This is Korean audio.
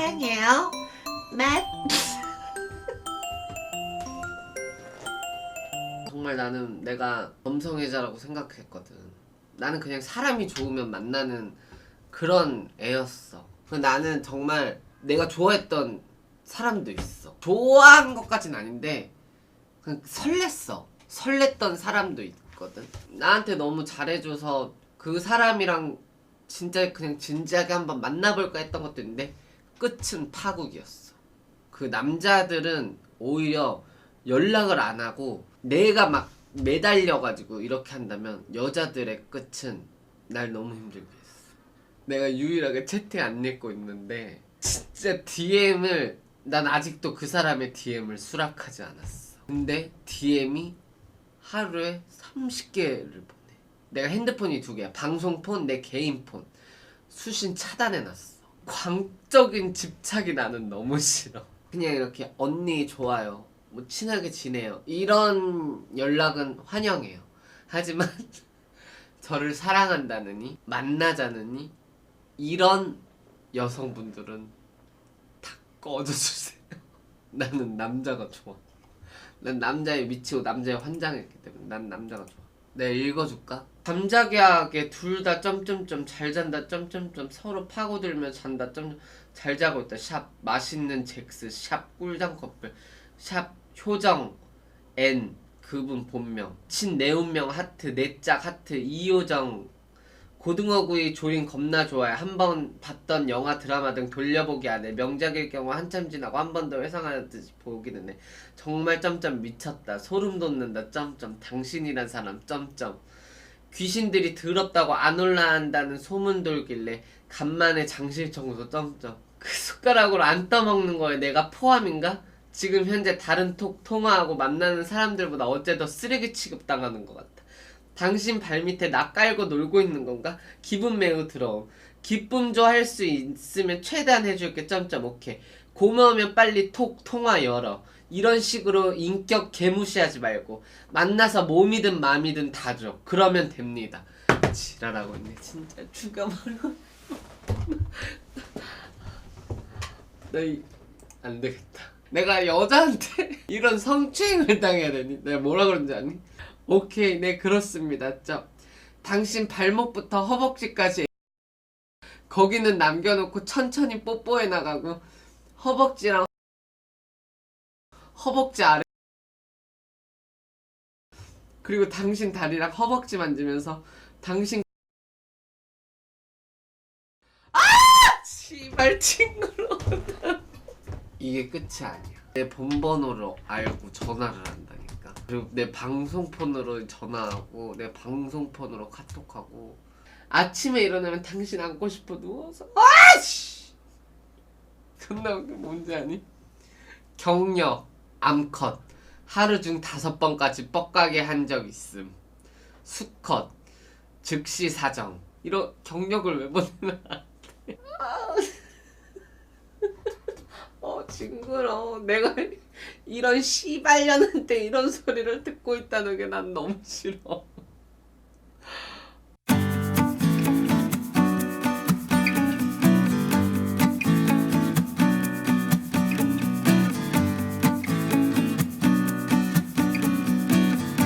사랑해요. 맵. 정말 나는 내가 범성애자라고 생각했거든. 나는 그냥 사람이 좋으면 만나는 그런 애였어. 그 나는 정말 내가 좋아했던 사람도 있어. 좋아한 것까진 아닌데 그냥 설렜어. 설렜던 사람도 있거든. 나한테 너무 잘해줘서 그 사람이랑 진짜 그냥 진지하게 한번 만나볼까 했던 것도 있는데 끝은 파국이었어. 그 남자들은 오히려 연락을 안 하고 내가 막 매달려가지고 이렇게 한다면 여자들의 끝은 날 너무 힘들게 했어. 내가 유일하게 채팅 안 읽고 있는데 진짜 DM을 난 아직도 그 사람의 DM을 수락하지 않았어. 근데 DM이 하루에 30개를 보내. 내가 핸드폰이 두 개야. 방송폰, 내 개인 폰. 수신 차단해놨어. 광적인 집착이 나는 너무 싫어. 그냥 이렇게 언니 좋아요. 뭐 친하게 지내요. 이런 연락은 환영해요. 하지만 저를 사랑한다느니 만나자느니 이런 여성분들은 다 꺼져 주세요. 나는 남자가 좋아. 난 남자에 미치고 남자에 환장했기 때문에 난 남자가 좋아. 내가 읽어줄까? 잠자기하게 둘 다 점점점 잘 잔다 점점점 서로 파고들며 잔다 점잘 자고 있다 샵 맛있는 잭스 샵 꿀당 커플 샵 효정 N 그분 본명 친 내 운명 하트 내 짝 하트 이효정 고등어구이 조림 겁나 좋아해. 한 번 봤던 영화 드라마 등 돌려보기 안 해 명작일 경우 한참 지나고 한 번 더 회상하듯이 보기는 해 정말 점점 미쳤다. 소름 돋는다. 점점. 당신이란 사람. 점점. 귀신들이 더럽다고 안 올라간다는 소문 돌길래 간만에 장실 청소. 점점. 그 숟가락으로 안 떠먹는 거에 내가 포함인가? 지금 현재 다른 톡 통화하고 만나는 사람들보다 어째 더 쓰레기 취급당하는 것 같다 당신 발밑에 나 깔고 놀고 있는 건가? 기분 매우 더러움. 기쁨 줘할수 있으면 최대한 해줄게. 점점 오케이. 고마우면 빨리 톡 통화 열어. 이런 식으로 인격 개무시하지 말고 만나서 몸이든 마음이든 다 줘. 그러면 됩니다. 지랄하고 있네. 진짜 죽여버려. 너희 안 되겠다. 내가 여자한테 이런 성추행을 당해야 되니? 내가 뭐라 그런지 아니? 오케이, 네 그렇습니다. 점. 당신 발목부터 허벅지까지 거기는 남겨놓고 천천히 뽀뽀해 나가고 허벅지랑 허벅지 아래 그리고 당신 다리랑 허벅지 만지면서 당신 아! 씨발 징그러워 이게 끝이 아니야 내 본번호로 알고 전화를 한다니까 그리고 내 방송폰으로 전화하고 내 방송폰으로 카톡하고 아침에 일어나면 당신 안고 싶어 누워서 아씨! 존나 웃겨. 뭔지 아니? 경력 암컷. 하루 중 다섯 번까지 뻑가게 한 적 있음. 수컷. 즉시 사정. 이런 경력을 왜 돼? 아. 어 징그러워. 내가 이런 씨발년한테 이런 소리를 듣고 있다는 게 난 너무 싫어